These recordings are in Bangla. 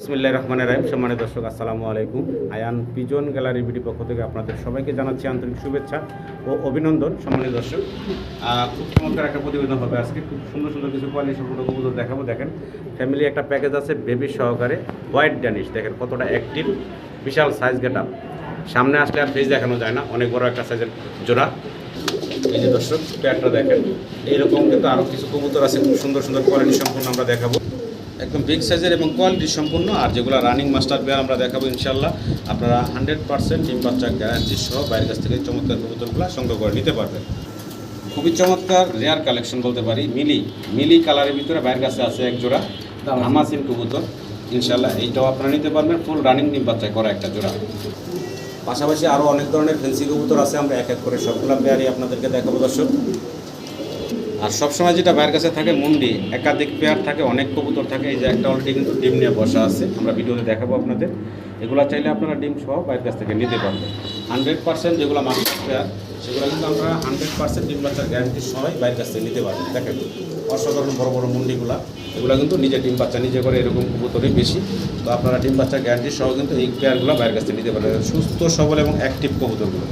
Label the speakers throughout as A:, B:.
A: বিসমিল্লাহ রহমান রাহিম। সম্মানিত দর্শক, আসসালামু আলাইকুম। আয়ান পিজন গ্যালারি বিডি পক্ষ থেকে আপনাদের সবাইকে জানাচ্ছি আন্তরিক শুভেচ্ছা ও অভিনন্দন। সম্মানিত দর্শক খুব চমৎকার একটা প্রতিবেদন হবে আজকে। খুব সুন্দর সুন্দর কিছু কোয়ালিটি সম্পূর্ণ কবুতর দেখাবো। দেখেন ফ্যামিলি একটা প্যাকেজ আছে বেবি সহকারে হোয়াইট ড্যানিশ দেখেন কতটা অ্যাক্টিভ বিশাল সাইজ গেট আপ সামনে আসলে আর ফেস দেখানো যায় না, অনেক বড় একটা সাইজের জোড়া। এই যে দর্শক প্যাটটা দেখেন এইরকম কিন্তু আরও কিছু কবুতর আছে। খুব সুন্দর সুন্দর কোয়ালিটি সম্পূর্ণ আমরা দেখাবো। একদম বিগ সাইজের এবং কোয়ালিটি সম্পূর্ণ। আর যেগুলো রানিং মাস্টার পেয়ার আমরা দেখাবো ইনশাল্লাহ আপনারা হান্ড্রেড পার্সেন্ট ডিম বাচ্চা গ্যারান্টি সহ বাইরের কাছ থেকে চমৎকার কবুতরগুলো সংগ্রহ করে নিতে পারবেন। খুবই চমৎকার রেয়ার কালেকশন বলতে পারি। মিলি মিলি কালারের ভিতরে বাইরের কাছে আছে এক জোড়া। হামাসিন কবুতর। ইনশাল্লাহ এইটাও আপনারা নিতে পারবেন। ফুল রানিং ডিম বাচ্চা করা একটা জোড়া। পাশাপাশি আরও অনেক ধরনের ফেন্সি কবুতর আছে। আমরা এক এক করে সবগুলো পেয়ারই আপনাদেরকে দেখাবো দর্শক। আর সবসময় যেটা বাইরের কাছে থাকে মুন্ডি একাধিক পেয়ার থাকে, অনেক কবুতর থাকে। এই যে একটা অলরেডি কিন্তু ডিম নিয়ে বসা আছে। আমরা ভিডিওতে দেখাবো আপনাদের। এগুলো চাইলে আপনারা ডিম সহ বাইরের কাছ থেকে নিতে পারবেন। হান্ড্রেড পার্সেন্ট যেগুলো মাস্টার পেয়ার সেগুলো কিন্তু আমরা হান্ড্রেড পার্সেন্ট ডিম বাচ্চার গ্যারান্টি সবাই বাইরের কাছ থেকে নিতে পারবেন। দেখেন, অসাধারণ বড় বড় মুন্ডিগুলা। এগুলো কিন্তু নিজে ডিম বাচ্চা নিজে করে এরকম কবুতরই বেশি। তো আপনারা ডিম বাচ্চার গ্যারান্টি সহ কিন্তু এই পেয়ারগুলো বাইরের কাছ থেকে নিতে পারবেন। সুস্থ, সবল এবং অ্যাক্টিভ কবুতরগুলো।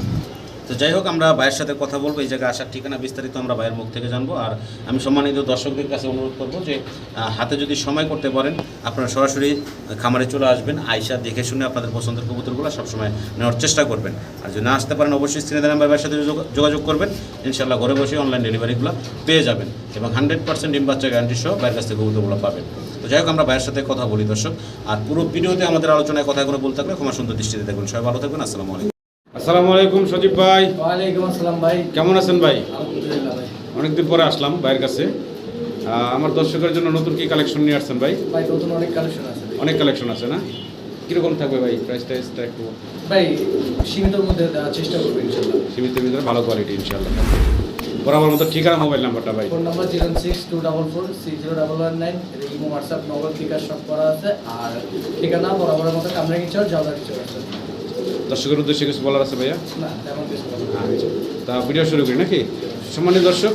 A: তো যাই হোক, আমরা ভাইয়ের সাথে কথা বলব, এই জায়গায় আসার ঠিকানা বিস্তারিত আমরা ভাইয়ের মুখ থেকে জানব। আর আমি সম্মানিত দর্শকদের কাছে অনুরোধ করব যে হাতে যদি সময় করতে পারেন, আপনারা সরাসরি খামারে চলে আসবেন, আইসা দেখে শুনে আপনাদের পছন্দের কবুতরগুলো সবসময় নেওয়ার চেষ্টা করবেন। আর যদি না আসতে পারেন, অবশ্যই স্ক্রিনে দেন ভাইয়ের সাথে যোগ- যোগাযোগ করবেন। ইনশাল্লাহ ঘরে বসে অনলাইন ডেলিভারিগুলো পেয়ে যাবেন এবং হান্ড্রেড পার্সেন্ট ডিম বাচ্চা গ্যারান্টি সহ বাইরের কাছ থেকে কবুতরগুলো পাবেন। তো যাই হোক, আমরা ভাইয়ের সাথে কথা বলি দর্শক। আর পুরো ভিডিওতে আমাদের আলোচনায় কথাগুলো বলতে থাকলে ক্ষমা সুন্দর দৃষ্টিতে দেখবেন। সবাই ভালো থাকবেন, আসসালামু আলাইকুম। আসসালামু আলাইকুম সজীব ভাই।
B: ওয়ালাইকুম আসসালাম ভাই।
A: কেমন আছেন ভাই?
B: আলহামদুলিল্লাহ ভাই।
A: অনেকদিন পরে আসলাম ভাইয়ের কাছে। আমার দর্শকের জন্য নতুন কি কালেকশন নিয়ে আসছেন ভাই?
B: ভাই নতুন অনেক কালেকশন আছে
A: অনেক কালেকশন আছে না? কীরকম থাকবে ভাই প্রাইস টাইসটা একটু?
B: ভাই সীমিতর মধ্যে দেওয়ার চেষ্টা করব ইনশাল্লাহ
A: সীমিত ভিতরে ভালো কোয়ালিটি ইনশাল্লাহ বরাবর মতো ঠিকানা মোবাইল নাম্বারটা ভাই।
B: Phone number zero six two double four six zero double one nine. Imo WhatsApp bKash সব করা আছে। আর ঠিকানা বরাবরের মতো কামরাঙ্গি চর জালদারি চর আছে।
A: দর্শকের উদ্দেশ্যে কিছু বলার আছে ভাইয়া। আচ্ছা। তা ভিডিও শুরু করি নাকি? সম্মানিত দর্শক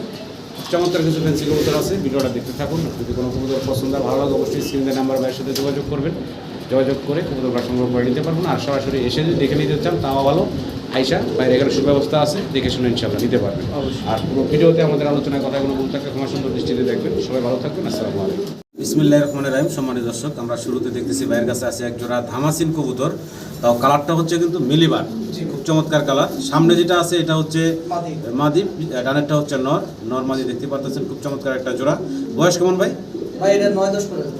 A: চমৎকার কিছু ফ্যান্সি কবুতর আছে ভিডিওটা দেখতে থাকুন। যদি কোনো কবুতর পছন্দ হয়, ভালো লাগে অবশ্যই স্ক্রিনে নাম্বার ভাইয়ের সাথে যোগাযোগ করবেন। যোগাযোগ করে কবুতরটা সংগ্রহ করে নিতে পারবেন। আর সরাসরি এসে যদি দেখে নিতে চান তাও ভালো। আইসা বাইরে এখানে সুব্যবস্থা আছে দেখে শুনে ইনশাল্লাহ নিতে পারবেন। আর পুরো ভিডিওতে আমাদের আলোচনায় কথাগুলো বলতে থাকলে ক্ষমা সুন্দর দৃষ্টিতে দেখবেন। সবাই ভালো থাকবেন আসসালামু আলাইকুম। বিসমিল্লাহ রহমান রাহিম। সম্মানিত দর্শক আমরা শুরুতে দেখতেছি ভাইয়ের কাছে আছে এক জোড়া ধামাসিন কবুতর। তাও কালারটা হচ্ছে কিন্তু মিলিবার খুব চমৎকার কালার। সামনে যেটা আছে এটা হচ্ছে
B: মাদি।
A: ডানেরটা হচ্ছে নর। নর মাদি দেখতে পাচ্ছেন খুব চমৎকার একটা জোড়া। বয়স কেমন ভাই?
B: ভাই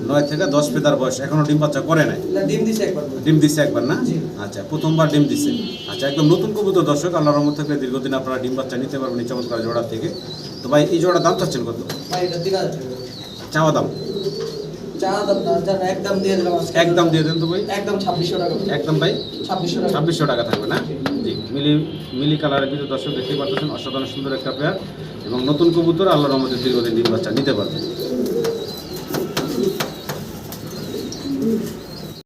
B: নয়
A: থেকে দশ পেতার বয়স। এখনও ডিম বাচ্চা করে নাই?
B: ডিম দিছে একবার
A: ডিম দিচ্ছে একবার না? আচ্ছা প্রথমবার ডিম দিছে। আচ্ছা একদম নতুন কবুতর দর্শক আল্লাহর রহমত থেকে দীর্ঘদিন আপনারা ডিম বাচ্চা নিতে পারবেন এই চমৎকার জোড়া থেকে। তো ভাই এই জোড়া দাম চাচ্ছেন কত? চাওয়া দাম?
B: একদম দিয়ে দিলাম
A: একদম দিয়ে দেন তো ভাই।
B: একদম ছাব্বিশশো টাকা।
A: একদম ভাই?
B: ছাব্বিশশো টাকা।
A: ছাব্বিশশো টাকা থাকবে না? জি মিলি মিলি কালারের ভিতরে দর্শক দেখতে পাচ্ছেন অসাধারণ সুন্দর একটা পেয়ার এবং নতুন কবুতর আল্লাহর রহমতে দীর্ঘদিন ডিম বাচ্চা নিতে পারবেন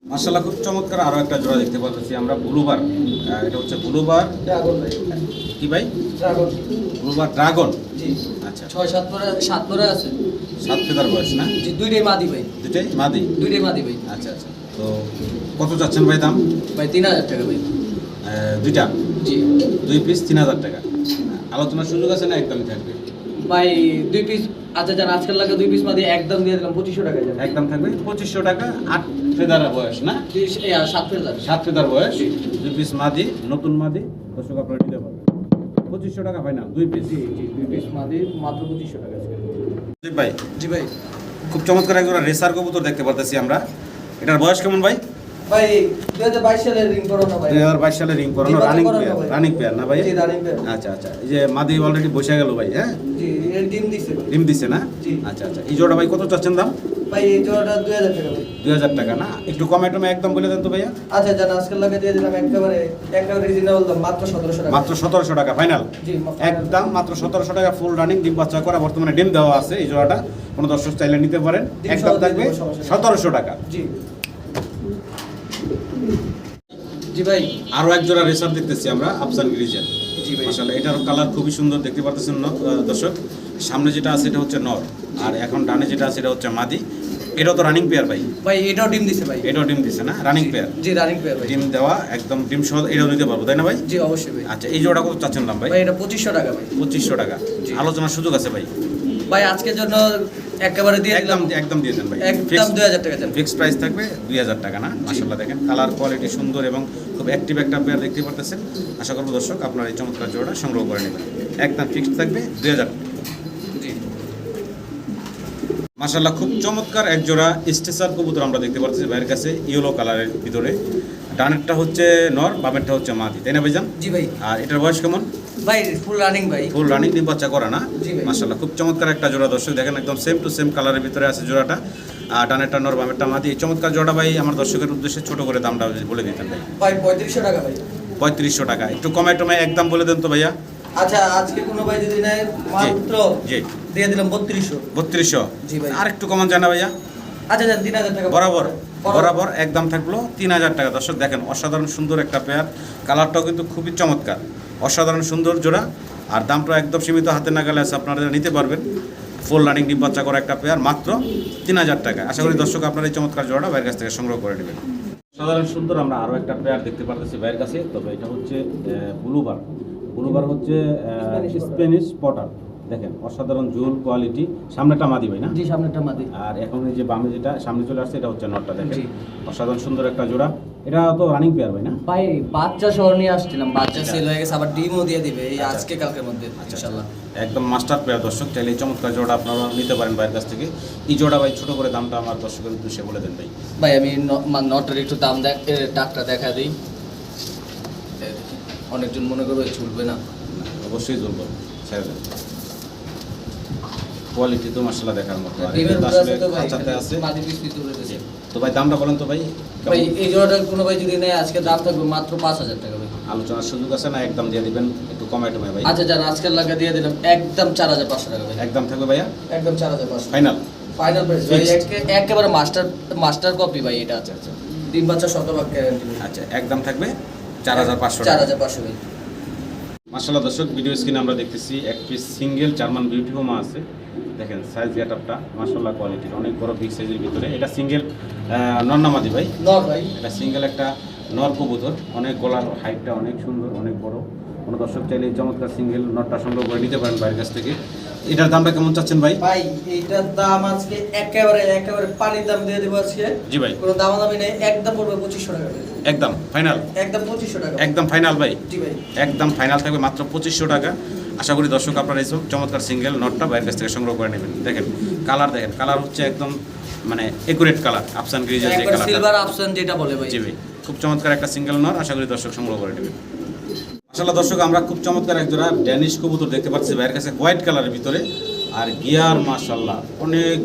A: মার্শাল্লাহ খুব চমৎকার আরও একটা জোড়া দেখতে পাচ্ছি আমরা ব্লুবার। এটা হচ্ছে ব্লুবার। কি ভাই? Blue bar dragon. আচ্ছা।
B: ছয় সাত পরে সাত পরে আছে?
A: সাত ফেদার বয়স না?
B: জি দুইটাই মাদি ভাই।
A: দুটাই মাদি?
B: দুইটাই মাদি ভাই।
A: আচ্ছা আচ্ছা। তো কত চাচ্ছেন ভাই দাম?
B: ভাই তিন হাজার টাকা ভাই।
A: দুইটা?
B: জি।
A: দুই পিস তিন হাজার টাকা। আলোচনার সুযোগ আছে না একদমই থাকবে?
B: ভাই দুই পিস আচ্ছা যান আজকাল লাগে দুই পিস মাদি একদম দিয়ে দিলাম পঁচিশশো টাকা
A: একদম থাকবে? পঁচিশশো টাকা আট ফেদার বয়স না?
B: সাত ফেরত
A: সাত ফেদার বয়স দুই পিস মাদি নতুন মাদি। দর্শক আপনারা পঁচিশশো টাকা হয় না দুই পিস
B: জি জি দুই পিস মাদি মাত্র পঁচিশশো টাকা আজকে।
A: ভাই।
B: জি ভাই।
A: খুব চমৎকার একজন রেসার কবুতর দেখতে পারতেছি আমরা। এটার বয়স কেমন ভাই?
B: ভাই দুই হাজার বাইশ সালের রিং করানো ভাই।
A: দুই হাজার বাইশ সালে রিং করানো
B: জি,
A: রানিং পেয়ার রানিং পেয়ার না ভাই?
B: জি রানিং পেয়ার
A: আচ্ছা আচ্ছা। এই যে মাদি অলরেডি বসে গেল ভাই হ্যাঁ?
B: জি ডিম দিছে।
A: ডিম দিছে না? আচ্ছা আচ্ছা। এই জোড়া ভাই কত চাচ্ছেন দাম?
B: ভাই এই জোড়াটা দুই হাজার টাকা ভাই।
A: দুই হাজার টাকা না? একটু কমে টমে একদম বলে দেন তো ভাইয়া।
B: আচ্ছা আজকাল লাগে দিয়ে দিলাম একেবারে একেবারে রিজনেবল দাম মাত্র সতেরোশো টাকা।
A: মাত্র সতেরোশো টাকা ফাইনাল
B: জি
A: একদম মাত্র সতেরোশো টাকা ফুল রানিং ডিম বাচ্চা করা বর্তমানে ডিম দেওয়া আছে এই জোড়াটা। কোনো দর্শক চাইলে নিতে পারেন একদম থাকবে। সতেরোশো টাকা।
B: জি। জি ভাই
A: আরও এক জোড়া রেসার দেখতেছি আমরা আফসান গ্রিজের
B: জি ভাই।
A: মাসাল্লাহ এটার কালার খুবই সুন্দর দেখতে পারতেছেন দর্শক। সামনে যেটা আছে এটা হচ্ছে নর আর এখন ডানে যেটা আছে এটা হচ্ছে মাদি। এটাও তো রানিং পেয়ার ভাই।
B: ভাই এটাও ডিম দিছে ভাই।
A: এটাও ডিম দিছে না? রানিং পেয়ার
B: জি রানিং পেয়ার ভাই।
A: ডিম দেওয়া একদম ডিম সহ এটাও নিতে পারব তাই না ভাই?
B: জি অবশ্যই ভাই।
A: আচ্ছা এই জোড়া কত চাচ্ছেন দাম ভাই?
B: ভাই এটা পঁচিশশো টাকা ভাই।
A: পঁচিশশো টাকা। আলোচনার সুযোগ আছে ভাই।
B: ভাই আজকের জন্য একেবারে দিয়ে
A: একদম
B: দিলাম।
A: একদম দিয়ে দেন ভাই।
B: একদম দুই হাজার টাকা দেন
A: ফিক্সড প্রাইস থাকবে দুই হাজার টাকা না? মাসাল্লাহ দেখেন কালার কোয়ালিটি সুন্দর এবং খুব অ্যাক্টিভ একটা পেয়ার দেখতে পারতেছেন। আশা করব দর্শক আপনার এই চমৎকার জোড়া সংগ্রহ করে নেবেন। একদম ফিক্সড থাকবে দুই হাজার
B: জি
A: মাসাল্লাহ খুব চমৎকার এক জোড়া স্টেশন কবুতর আমরা দেখতে পাচ্ছি ভাইয়ের কাছে ইয়েলো কালারের ভিতরে। ডানেরটা হচ্ছে নর বামেরটা হচ্ছে মাদি তাই না ভাইজান?
B: জি ভাই।
A: আর এটার বয়স কেমন?
B: ভাই ফুল রানিং ভাই।
A: ফুল রানিং ডিম বাচ্চা করা না? মাসাল্লাহ খুব চমৎকার একটা জোড়া দর্শক দেখেন একদম সেম টু সেম কালারের ভিতরে আছে জোড়াটা। আর ডানেরটা নর বামেরটা মাদি এই চমৎকার জোড়া ভাই আমার দর্শকের উদ্দেশ্যে ছোট করে দামটা বলে দিতেন ভাই।
B: ভাই পঁয়ত্রিশশো টাকা ভাই।
A: পঁয়ত্রিশশো টাকা একটু কমে টমে একদম বলে দেন তো ভাইয়া।
B: আচ্ছা আজকে কোনো ভাই যদি নেয় মাত্র
A: জি।
B: দিয়ে দিলাম বত্রিশশো।
A: বত্রিশশো।
B: জি ভাই।
A: আর একটু কমন জানা ভাইয়া।
B: আচ্ছা যান তিন হাজার টাকা।
A: বরাবর বরাবর। একদম থাকল তিন হাজার টাকা। দর্শক দেখেন অসাধারণ সুন্দর একটা পেয়ার কালারটাও কিন্তু খুবই চমৎকার। অসাধারণ সুন্দর জোড়া। আর দামটা একদম সীমিত হাতে নাগালে আছে আপনারা নিতে পারবেন। ফুল রানিং ডিম বাচ্চা করা একটা পেয়ার মাত্র তিন হাজার টাকা। আশা করি দর্শক আপনার এই চমৎকার জোড়াটা বাইরের কাছ থেকে সংগ্রহ করে নেবেন। সাধারণ সুন্দর আমরা আরও একটা পেয়ার দেখতে পারতেছি বাইরের কাছে। তবে এটা হচ্ছে ব্লুবার ব্লুবার হচ্ছে স্পেনিশ পটার দেখেন অসাধারণ জুল কোয়ালিটি সামনেটা মাদি ভাই না?
B: জি সামনেটা মাদি।
A: আর এখন এই যে বামে যেটা সামনে চলে আসছে এটা হচ্ছে নটটা দেখেন। অসাধারণ সুন্দর একটা জোড়া। এটা তো রানিং পেয়ার ভাই না?
B: ভাই বাচ্চা শহর নিয়ে আসছিলাম বাচ্চা।
A: আচ্ছা।
B: সেল হয়ে গেছে আবার ডিমও দিয়ে দিবে এই
A: আচ্ছা।
B: আজকে কালকের মধ্যে
A: আচ্ছা,
B: ইনশাল্লাহ
A: একদম মাস্টার পেয়ার দর্শক চাইলে এই চমৎকার জোড়া আপনারা নিতে পারেন ভাইয়ের কাছ থেকে। এই জোড়া ভাই ছোট করে দামটা আমার দর্শকের উদ্দেশ্যে বলে দেন ভাই।
B: ভাই আমি ন- মা- নটার একটু দাম দেখ টাকটা দেখা দিই। অনেকজন মনে করবে চলবে না।
A: অবশ্যই জ্বলব ছেড়ে দেন। কোয়ালিটি তো মাসাল্লাহ দেখার মতো। আর তো
B: আছে। তো ভাই
A: দামটা বলেন তো ভাই
B: ভাই এই জোড়াটা কোনো ভাই যদি নেয় আজকে দাম থাকবে মাত্র পাঁচ হাজার টাকা ভাই।
A: আলোচনার সুযোগ আছে না একদম দিয়ে দিবেন একটু কমাই টমাই ভাই।
B: আচ্ছা যান আজকের লাগা দিয়ে দিলাম একদম চার হাজার পাঁচশো টাকা ভাই।
A: একদম থাকবে ভাইয়া?
B: একদম চার হাজার পাঁচশো।
A: ফাইনাল
B: ফাইনাল প্রাইস ভাই একেবারে মাস্টার মাস্টার কপি ভাই এটা
A: আচ্ছা। আচ্ছা
B: ডিম বাচ্চা শতভাগ গ্যারান্টি
A: আচ্ছা একদম থাকবে। চার হাজার পাঁচশো
B: চার হাজার পাঁচশো
A: মাসাল্লাহ দর্শক ভিডিও স্ক্রিনে আমরা দেখতেছি এক পিস সিঙ্গেল জার্মান বিউটি হোমা আছে। দেখেন সাইজ গেটআপটা মাসাল্লাহ কোয়ালিটির অনেক বড় বিগ সাইজের ভিতরে। এটা সিঙ্গেল নন্নামাদি ভাই।
B: নর ভাই।
A: এটা সিঙ্গেল একটা নর কবুতর। অনেক গলার হাইটটা অনেক সুন্দর অনেক বড়। কোনো দর্শক চাইলে চমৎকার সিঙ্গেল নটটা সংগ্রহ করে নিতে পারেন বাইরের কাছ থেকে। এটার দামটা কেমন চাচ্ছেন ভাই?
B: ভাই এইটার দাম আজকে একেবারে একেবারে পানির দাম দিয়ে দেবো আজকে।
A: জি ভাই।
B: কোনো দাম দামি নেই একদম পড়বে পঁচিশশো টাকা
A: একদম ফাইনাল?
B: একদম পঁচিশশো টাকা।
A: একদম ফাইনাল ভাই?
B: জি ভাই।
A: একদম ফাইনাল থাকবে মাত্র পঁচিশশো টাকা। আশা করি দর্শক আপনারা এই চমৎকার সিঙ্গেল নটটা বাইরের কাছ থেকে সংগ্রহ করে নেবেন। দেখেন কালার দেখেন কালার হচ্ছে একদম মানে একুরেট কালার আফসান গ্রিজের যে কালার
B: সিলভার অপশন যেটা বলে ভাই।
A: জি ভাই খুব চমৎকার একটা সিঙ্গেল নট আশা করি দর্শক সংগ্রহ করে নেবেন। আসলে দর্শক, আমরা খুব চমৎকার এক জোড়া ড্যানিশ কবুতর দেখতে পাচ্ছি ভাইয়ের কাছে হোয়াইট কালারের ভিতরে। আর গিয়ার মাশাল্লাহ অনেক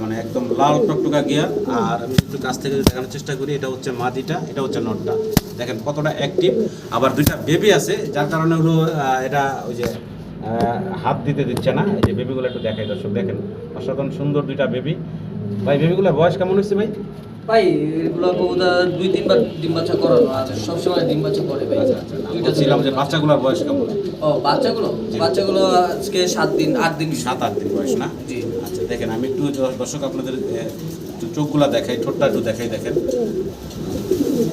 A: মানে একদম লাল টকটকা গিয়ার আর আমি কাছ থেকে দেখানোর চেষ্টা করি, এটা হচ্ছে মাদিটা এটা হচ্ছে নটটা। দেখেন কতটা অ্যাক্টিভ আবার দুইটা বেবি আছে, যার কারণে হলো এটা ওই যে হাত দিতে দিচ্ছে না। এই যে বেবিগুলো একটু দেখাই দর্শক, দেখেন অসাধারণ সুন্দর দুইটা বেবি ভাই বেবিগুলোর বয়স কেমন হচ্ছে ভাই?
B: ভাই এগুলো কবুতর দুই তিনবার ডিম বাচ্চা করানো আর সবসময় ডিম বাচ্চা করে ভাই।
A: আচ্ছা আচ্ছা।
B: দুইটা
A: বলছিলাম যে বাচ্চাগুলোর বয়স কেমন?
B: ও বাচ্চাগুলো? বাচ্চাগুলো আজকে সাত দিন আট দিন
A: সাত আট দিন বয়স না?
B: জি।
A: আচ্ছা দেখেন আমি একটু দর্শক আপনাদের চোখগুলা দেখাই ঠোঁটটা একটু দেখাই দেখেন।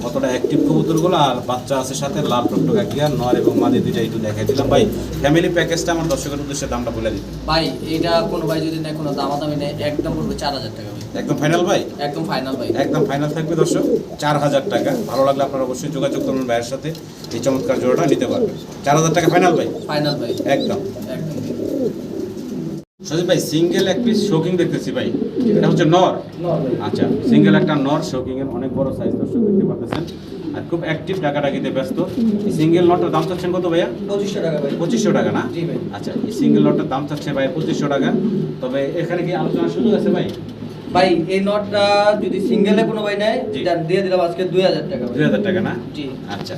A: কতটা অ্যাক্টিভ কবুতরগুলো আর বাচ্চা আছে সাথে লাল টকটকা গিয়ার নর এবং মাদি দুইটা একটু দেখাই দিলাম। ভাই ফ্যামিলি প্যাকেজটা আমার দর্শকের উদ্দেশ্যে দামটা বলে দিতেন
B: ভাই এটা কোনো ভাই যদি নেয় কোনো দামাদামি নেয় একদম পড়বে চার হাজার টাকা।
A: একদম ফাইনাল ভাই?
B: একদম ফাইনাল ভাই।
A: একদম ফাইনাল থাকবে দর্শক চার হাজার টাকা। ভালো লাগলে আপনারা অবশ্যই যোগাযোগ করুন ভাইয়ের সাথে এই চমৎকার জোড়াটা নিতে পারবেন। চার হাজার টাকা ফাইনাল ভাই?
B: ফাইনাল ভাই।
A: একদম।
B: একদম।
A: সজিব ভাই সিঙ্গেল এক পিস শোকিং দেখতেছি ভাই। এটা হচ্ছে নর? আচ্ছা সিঙ্গেল একটা নর শোকিং এর অনেক বড় সাইজ দর্শক দেখতে পাচ্ছেন আর খুব অ্যাক্টিভ ডাকাডাকিতে ব্যস্ত। এই সিঙ্গেল নটটার দাম চাচ্ছেন কত ভাইয়া?
B: পঁচিশশো টাকা ভাই।
A: পঁচিশশো টাকা না?
B: ভাই।
A: আচ্ছা এই সিঙ্গেল নটটার দাম চাচ্ছে ভাই পঁচিশশো টাকা। তবে এখানে কি আলোচনার সুযোগ আছে ভাই?
B: ভাই এই নটটা যদি সিঙ্গেলে কোনো ভাই নেয়। দিয়ে দিলাম আজকে দুই হাজার টাকা
A: দুই হাজার টাকা না?
B: জি।
A: আচ্ছা।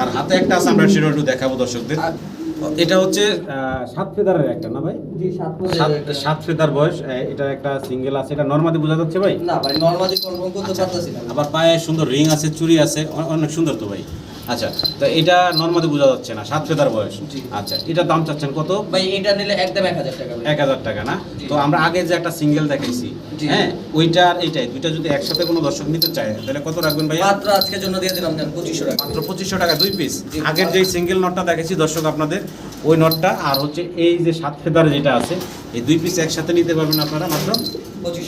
A: আর হাতে একটা আছে আমরা সেটা একটু দেখাবো দর্শকদের। এটা হচ্ছে আহ, সাত ফেদারের একটা না ভাই?
B: সাত
A: ফেদার বয়স এটা একটা সিঙ্গেল আছে এটা নর্মালি বোঝা যাচ্ছে ভাই?
B: না ভাই নর্মালি কনফার্ম করতে
A: আবার পায়ে সুন্দর রিং আছে চুড়ি আছে অনেক সুন্দর তো ভাই। আচ্ছা তো এটা নর্মালি বোঝা যাচ্ছে না সাত ফেদার বয়স। আচ্ছা এটার দাম চাচ্ছেন কত?
B: ভাই এটা নিলে একদম এক হাজার টাকা
A: এক হাজার টাকা না? তো আমরা আগে যে একটা সিঙ্গেল দেখাইছি
B: জি।
A: হ্যাঁ ওইটার এইটাই দুইটা যদি একসাথে কোনো দর্শক নিতে চায় তাহলে কত রাখবেন ভাইয়া?
B: মাত্র আজকের জন্য দিয়ে দিলাম পঁচিশশো টাকা।
A: মাত্র পঁচিশশো টাকা দুই পিস আগের যেই সিঙ্গেল নটটা দেখেছি দর্শক আপনাদের ওই নটটা আর হচ্ছে এই যে সাত ফেদার যেটা আছে এই দুই পিস একসাথে নিতে পারবেন আপনারা মাত্র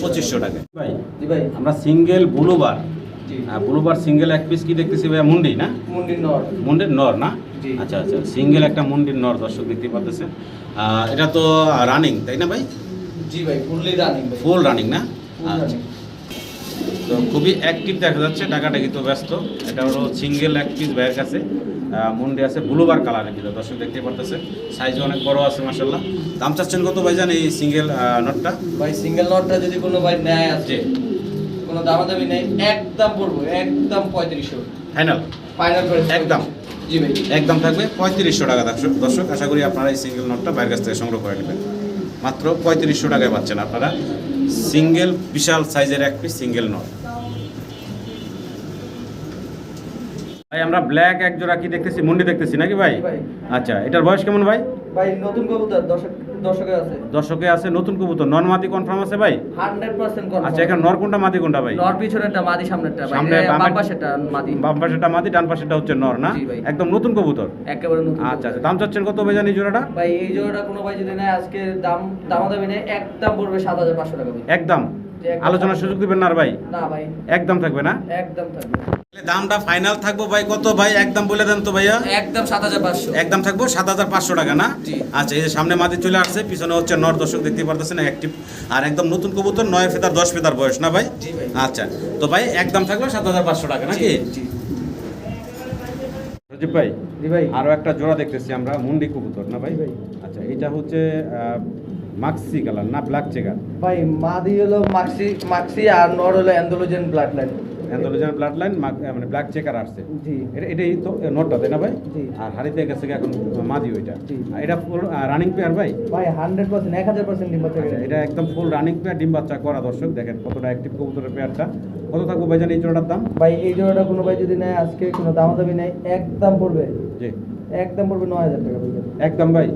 B: পঁচিশশো
A: টাকা। ভাই
B: ভাই।
A: আমরা single blue bar blue bar single এক পিস কি দেখতেছি ভাইয়া? মুন্ডি না?
B: মুন্ডির নর।
A: মুন্ডের নর না? আচ্ছা আচ্ছা। সিঙ্গেল একটা মুন্ডির নর দর্শক দেখতে পাচ্ছেন এটা তো রানিং তাই না ভাই?
B: জি ভাই ফুললি রানিং
A: ফুল রানিং না? আচ্ছা। তো খুবই অ্যাক্টিভ দেখা যাচ্ছে টাকাটা কিন্তু ব্যস্ত। এটা হলো সিঙ্গেল এক পিস ভাইয়ের কাছে। মুন্ডি আছে ব্লুবার কালারের ভিতরে দর্শক দেখতে পারতেছে। সাইজ অনেক বড় আছে মাসাল্লাহ দাম চাচ্ছেন কত ভাই জান এই সিঙ্গেল নটটা?
B: ভাই সিঙ্গেল নটটা যদি কোনো ভাই নেয় আছে কোনো দামাদামি নেই একদম পড়ব একদম পঁয়ত্রিশশো।
A: ফাইনাল
B: ফাইনাল করে
A: একদম।
B: জি ভাই।
A: একদম থাকবে পঁয়ত্রিশশো টাকা দর্শক আশা করি আপনারা এই সিঙ্গেল নটটা বাইরের কাছ থেকে সংগ্রহ করে নেবেন। মাত্র পঁয়ত্রিশশো টাকায় পাচ্ছেন আপনারা। সিঙ্গেল বিশাল সাইজের এক পিস সিঙ্গেল নট ভাই আমরা ব্ল্যাক এক জোড়া কি দেখতেছি? মুন্ডি দেখতেছি নাকি ভাই। আচ্ছা এটার বয়স কেমন ভাই?
B: ভাই নতুন কবুতর দর্শক দর্শকে আছে।
A: দর্শকে আছে নতুন কবুতর। নন মাদি কনফার্ম আছে ভাই?
B: হান্ড্রেড পার্সেন্ট
A: আচ্ছা এখানে নর কোনটা মাদি কোনটা ভাই?
B: নর পিছনেরটা মাদি সামনেরটা ভাই।
A: সামনে বাম
B: পাশেরটা মাদি।
A: বাম পাশেটা মাদি ডান পাশেটা হচ্ছে নর না? একদম নতুন কবুতর?
B: একেবারে নতুন
A: আচ্ছা আচ্ছা দাম চাচ্ছেন কত ভাই জানি জোড়াটা?
B: ভাই এই জোড়াটা কোনো ভাই যদি নেয় আজকে দাম দামাদামি নেই একদম পড়বে সাত হাজার পাঁচশো টাকা ভাই
A: একদম। আলোচনার সুযোগ দিবেন না ভাই?
B: না ভাই।
A: একদম থাকবে না?
B: একদম থাকবে।
A: দামটা ফাইনাল থাকব ভাই কত ভাই? একদম বলে দেন তো ভাইয়া।
B: একদম সাত হাজার পাঁচশো।
A: একদম থাকব সাত হাজার পাঁচশো টাকা না?
B: জি।
A: আচ্ছা এই যে সামনে মাটি চলে আসছে পিছনে হচ্ছে নর দর্শক দেখতে পারতেছেন অ্যাক্টিভ আর একদম নতুন কবুতর নয় ফেদার দশ ফেদার বয়স না ভাই?
B: জি ভাই।
A: আচ্ছা তো ভাই একদম থাকল সাত হাজার পাঁচশো টাকা নাকি?
B: জি
A: ভাই
B: জি ভাই।
A: আরও একটা জোড়া দেখতেছি আমরা মুন্ডি কবুতর না ভাই?
B: ভাই।
A: আচ্ছা এটা হচ্ছে মাক্সি কালার না ব্ল্যাক চেকার
B: ভাই মাদি হলো মাক্সি মাক্সি আর নর হলো অ্যান্ডোলোজেন ব্লাড লাইন
A: অ্যান্ডোলোজেন ব্লাড লাইন মানে ব্ল্যাক চেকার আসছে।
B: জি।
A: এটা এটাই তো নটটা তাই না ভাই?
B: জি।
A: আর হারিতে গেছে কি এখন মাদি ওইটা। এটা ফুল রানিং পেয়ার ভাই?
B: ভাই হান্ড্রেড পার্সেন্ট এক হাজার পার্সেন্ট ডিম বাচ্চা
A: আচ্ছা, এটা একদম ফুল রানিং পেয়ার ডিম বাচ্চা করা দর্শক। দেখেন কতটা অ্যাক্টিভ কবুতরের পেয়ারটা কত থাকব ভাইজান এই জোড়াটার দাম?
B: ভাই এই জোড়াটা কোনো ভাই যদি নেয় আজকে কোনো দামাদামি নেই একদম পড়বে।
A: জি।
B: একদম পড়বে নয় হাজার টাকা ভাই
A: একদম ভাই?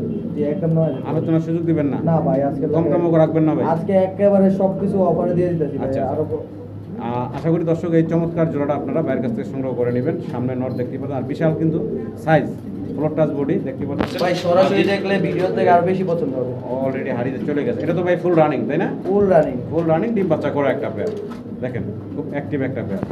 A: আলোচনার সুযোগ দিবেন না?
B: না ভাই আজকে
A: কম রাখবেন না ভাই?
B: আজকে একেবারে সবকিছু অফারে দিয়ে দিতেছি
A: আচ্ছা, আশা করি দর্শক এই চমৎকার জোড়াটা আপনারা বাইরের কাছ থেকে সংগ্রহ করে নেবেন। সামনে নট দেখতে পাবেন। আর বিশাল কিন্তু সাইজ ফ্লোর টাচ বডি দেখতে পাচ্ছেন
B: ভাই সরাসরি দেখলে ভিডিও থেকে আরও বেশি পছন্দ হবে।
A: অলরেডি হারিয়ে চলে গেছে। এটা তো ভাই ফুল রানিং তাই না?
B: ফুল রানিং
A: ফুল রানিং ডিম বাচ্চা করা একটা পেয়ার দেখেন খুব অ্যাক্টিভ একটা পেয়ার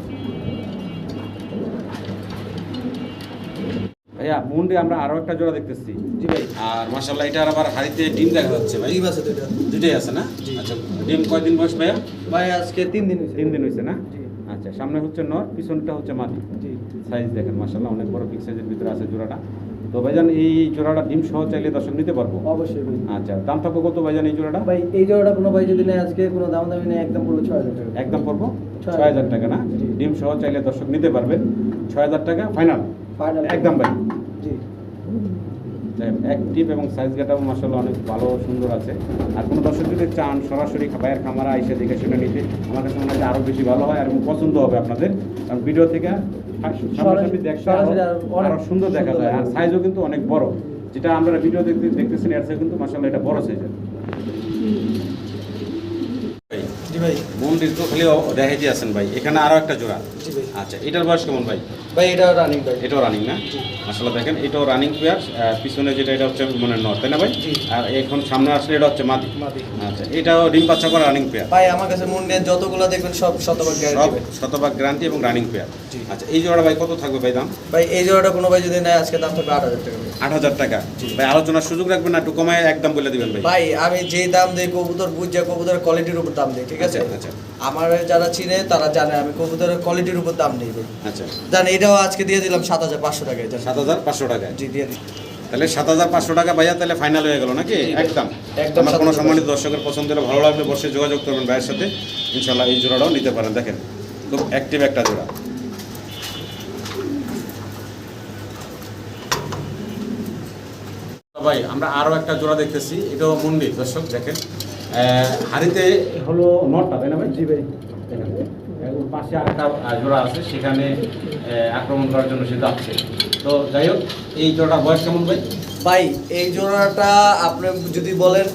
A: ভাইয়া মুন্ডে আমরা আরও একটা জোড়া দেখতেছি।
B: জি ভাই।
A: আর মাশাআল্লাহ এটার আবার হাড়িতে ডিম দেখা যাচ্ছে ভাই।
B: ডিম আছে দুইটা।
A: দুটোই আছে না? আচ্ছা ডিম কয়দিন বয়স ভাইয়া?
B: ভাই আজকে তিন দিন হয়েছে
A: তিন দিন হয়েছে না? আচ্ছা সামনে হচ্ছে নর পিছনটা হচ্ছে মাটি। সাইজ দেখেন মাশাআল্লাহ অনেক বড় বিগ সাইজের ভিতরে আছে জোড়াটা। তো ভাইজান এই জোড়াটা ডিম সহ চাইলে দর্শক নিতে পারব?
B: অবশ্যই
A: আচ্ছা দাম থাকবে কত ভাইজান এই জোড়াটা?
B: ভাই এই জোড়াটা কোনো ভাই যদি নেয় আজকে কোনো দাম দামি নেই একদম পড়বে ছয় হাজার টাকা।
A: একদম পড়ব?
B: ছয়
A: হাজার। টাকা না? ডিম সহ চাইলে দর্শক নিতে পারবেন। ছয় হাজার টাকা ফাইনাল একদম ভাই।
B: জি।
A: অ্যাক্টিভ এবং সাইজ গেটাও মাসাল্লাহ অনেক ভালো সুন্দর আছে। আর কোনো দর্শক যদি চান সরাসরি ভাইয়ের খামারা এসে দেখে শুনে নিতে আমার কাছে মনে হয় আরও বেশি ভালো হয় এবং পছন্দ হবে আপনাদের। কারণ ভিডিও থেকে সামনাসামনি দেখতে আরো-
B: সরাসরি আরও অনেক
A: আরও সুন্দর দেখা যায়। আর সাইজও কিন্তু অনেক বড়। যেটা আমরা ভিডিও দেখতে দেখতেছেন এর কিন্তু মাসাল্লাহ এটা বড় সাইজের
B: জি ভাই।
A: মন্দির তো খালি আছেন ভাই। এখানে আরও একটা জোড়া। আচ্ছা এটার বয়স কেমন ভাই?
B: ভাই এটা রানিং ভাই।
A: এটাও রানিং না? আসলে দেখেন এটাও রানিং পিছনে যেটা এটা হচ্ছে মনে নর তাই না ভাই? আর এখন সামনে আসলে এটা হচ্ছে মাদি। আচ্ছা এটাও ডিম বাচ্চা করা রানিং পেয়ার
B: ভাই আমার কাছে যতগুলো দেখবেন সব শতভাগ গ্যারান্টি
A: শতভাগ গ্যারান্টি এবং রানিং পেয়ার আচ্ছা এই জোড়া ভাই কত থাকবে ভাই দাম?
B: ভাই এই জোড়াটা কোনো ভাই যদি নেয় আজকে দাম থাকবে আট হাজার টাকা।
A: আট হাজার টাকা। ভাই আলোচনার সুযোগ রাখবেন না একটু কমায় একদম বলে দিবেন ভাই।
B: ভাই আমি যে দাম দেই কবুতর বুঝে কবুতরের কোয়ালিটির উপর দাম দিই ঠিক আছে?
A: আচ্ছা, আচ্ছা।
B: আমার যারা চিনে তারা জানে আমি কবুতরের কোয়ালিটির উপর দাম দিই
A: আচ্ছা।
B: জান এটাও আজকে দিয়ে দিলাম সাত হাজার পাঁচশো টাকায়
A: সাত হাজার পাঁচশো টাকায়?
B: জি দিয়ে দিই
A: তাহলে সাত হাজার পাঁচশো টাকা ভাইয়া তাহলে ফাইনাল হয়ে গেল নাকি? একদম।
B: একদম
A: আমার কোনো সম্মানিত দর্শকের পছন্দ হলে ভালো লাগলে বসে যোগাযোগ করবেন ভাইয়ের সাথে। ইনশাল্লাহ এই জোড়াটাও নিতে পারেন। দেখেন খুব অ্যাক্টিভ একটা জোড়া। ভাই আমরা আরও একটা জোড়া দেখতেছি। এটাও মন্দির দর্শক দেখেন। হাড়িতে হলো নটটা তাই না ভাই?
B: জি ভাই।
A: পাশে আরেকটা জোড়া আছে সেখানে আক্রমণ করার জন্য সে যাচ্ছে। তো যাই হোক এই জোড়াটা বয়স কেমন ভাই?
B: ভাই এই জোড়াটা আপনি যদি বলেন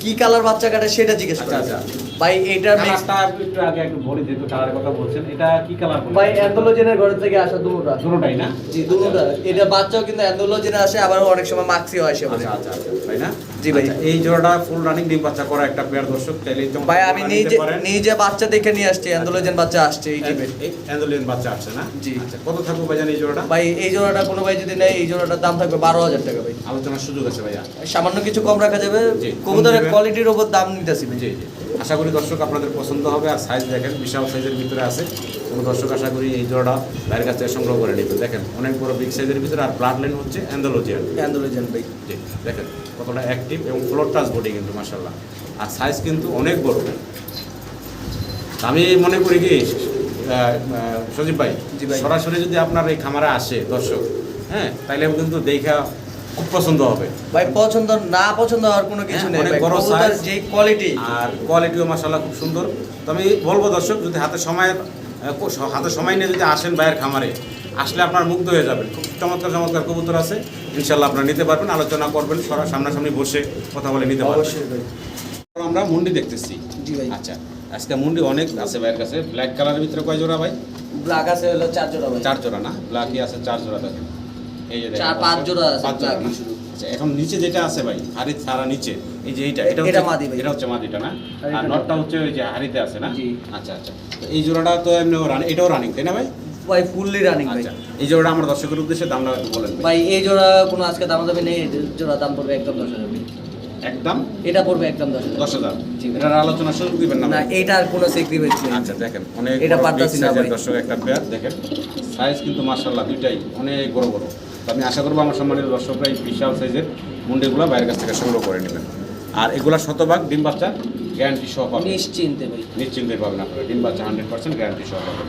B: কি কালার বাচ্চা কাটে সেটা জিজ্ঞেস
A: আচ্ছা
B: করেন।
A: আচ্ছা।
B: ভাই এটা mix-
A: একটু আগে একটু বলি যেহেতু কালারের কথা বলছেন এটা কি কালার
B: ভাই অ্যান্ডোলজেনের ঘর থেকে আসা দুটোটা
A: দুটোটাই না?
B: জি দুটোটা এটা বাচ্চাও কিন্তু অ্যান্ডোলজেনে আসে আবার অনেক সময় মাক্সিও আসে
A: আচ্ছা আচ্ছা আচ্ছা। তাই না?
B: জি ভাই।
A: আচ্ছা, এই জোড়াটা ফুল রানিং ডিম বাচ্চা করা একটা পেয়ার দর্শক চাইলে
B: ভাই আমি নিজে নিজে বাচ্চা দেখে নিয়ে আসছি অ্যান্ডোলজেন বাচ্চা আসছে এই টিপে
A: এই বাচ্চা আসছে না?
B: জি।
A: আচ্ছা কত থাকব ভাইজান এই জোড়াটা?
B: ভাই এই জোড়াটা কোনো ভাই যদি নেয় এই জোড়াটার দাম থাকবে বারো হাজার টাকা ভাই।
A: আলোচনার সুযোগ আছে ভাইয়া।
B: সামান্য কিছু কম রাখা যাবে। কবুতরের কোয়ালিটির ওপর দাম নিতেছি ভাই।
A: জি জি। আশা করি দর্শক আপনাদের পছন্দ হবে আর সাইজ দেখেন বিশাল সাইজের ভিতরে আছে। কোনো দর্শক আশা করি এই জোড়াটা বাইরের কাছে সংগ্রহ করে নিতে দেখেন অনেক বড় বিগ সাইজের ভিতরে আর ব্লাড লাইন হচ্ছে অ্যান্ডোলজিয়ান
B: অ্যান্ডোলজেন ভাই।
A: জি দেখেন কতটা অ্যাক্টিভ এবং ফ্লোর টাচ বডি কিন্তু মাসাল্লাহ আর সাইজ কিন্তু অনেক বড়। আমি মনে করি কি সজীব ভাই সরাসরি যদি আপনার এই খামারে আসে দর্শক হ্যাঁ তাইলে কিন্তু দেখা খুব পছন্দ হবে।
B: ভাই পছন্দ না পছন্দ হওয়ার কোনো কিছু
A: হ্যাঁ,
B: নেই
A: অনেক বড় size।
B: যে কোয়ালিটি
A: আর কোয়ালিটিও মাসাল্লাহ খুব সুন্দর। তো আমি বলব দর্শক যদি হাতে সময় হাতে সময় নিয়ে যদি আসেন ভাইয়ের খামারে আসলে আপনার মুগ্ধ হয়ে যাবেন। খুব চমৎকার চমৎকার কবুতর আছে। ইনশাল্লাহ আপনারা নিতে পারবেন আলোচনা করবেন সরা সামনাসামনি বসে কথা বলে নিতে পারবেন। আমরা মুন্ডি দেখতেছি।
B: জি ভাই।
A: আচ্ছা আজকে মুন্ডি অনেক আছে ভাইয়ের কাছে। ব্ল্যাক কালারের ভিতরে কয় জোড়া ভাই?
B: ব্ল্যাক আছে হলো চার জোড়া ভাই।
A: চার জোড়া না? ব্ল্যাকই আছে চার জোড়া দেখেন। এই যে
B: চার পাঁচ জোড়া আছে
A: পাঁচ জোড়া। আচ্ছা এখন নিচে যেটা আছে ভাই হাড়ি ছাড়া নিচে এই যে এইটা এটা
B: এটা
A: হচ্ছে
B: মাদি ভাই।
A: এটা হচ্ছে মাদিটা না?
B: আর
A: নটটা হচ্ছে ওই যে হাড়িতে আছে না?
B: জি।
A: আচ্ছা আচ্ছা। এই জোড়াটা তো এমনি রানিং এটাও রানিং তাই না ভাই?
B: ভাই ফুললি রানিং ভাই।
A: আচ্ছা এই জোড়াটা আমার দর্শকের উদ্দেশ্যে দামটা একটু বলেন ভাই।
B: এই জোড়া কোনো আজকে দাম দামি নেই জোড়া দাম পড়বে একদম দশ হাজার
A: একদম?
B: এটা পড়বে একদম দশ হাজার।
A: দশ হাজার? এটার আলোচনা সুযোগ দিবেন না
B: না? এইটার কোনো সেক্রিফাইস নেই
A: আচ্ছা দেখেন অনেক
B: এটা পারতাছি না ভাই।
A: দর্শক একটা পেয়ার দেখেন। সাইজ কিন্তু মার্শাল্লাহ দুইটাই অনেক বড় বড়। আমি আশা করব আমার সম্মানিত দর্শকরা এই বিশাল সাইজের মুন্ডিগুলো বাইরের কাছ থেকে সংগ্রহ করে নেবেন। আর এগুলা শতভাগ ডিম বাচ্চা গ্যারান্টি সহ পাবেন।
B: নিশ্চিন্তে
A: নিশ্চিন্তে পাবেন আপনারা। ডিম বাচ্চা হান্ড্রেড পার্সেন্ট গ্যারান্টি সহ পাবেন।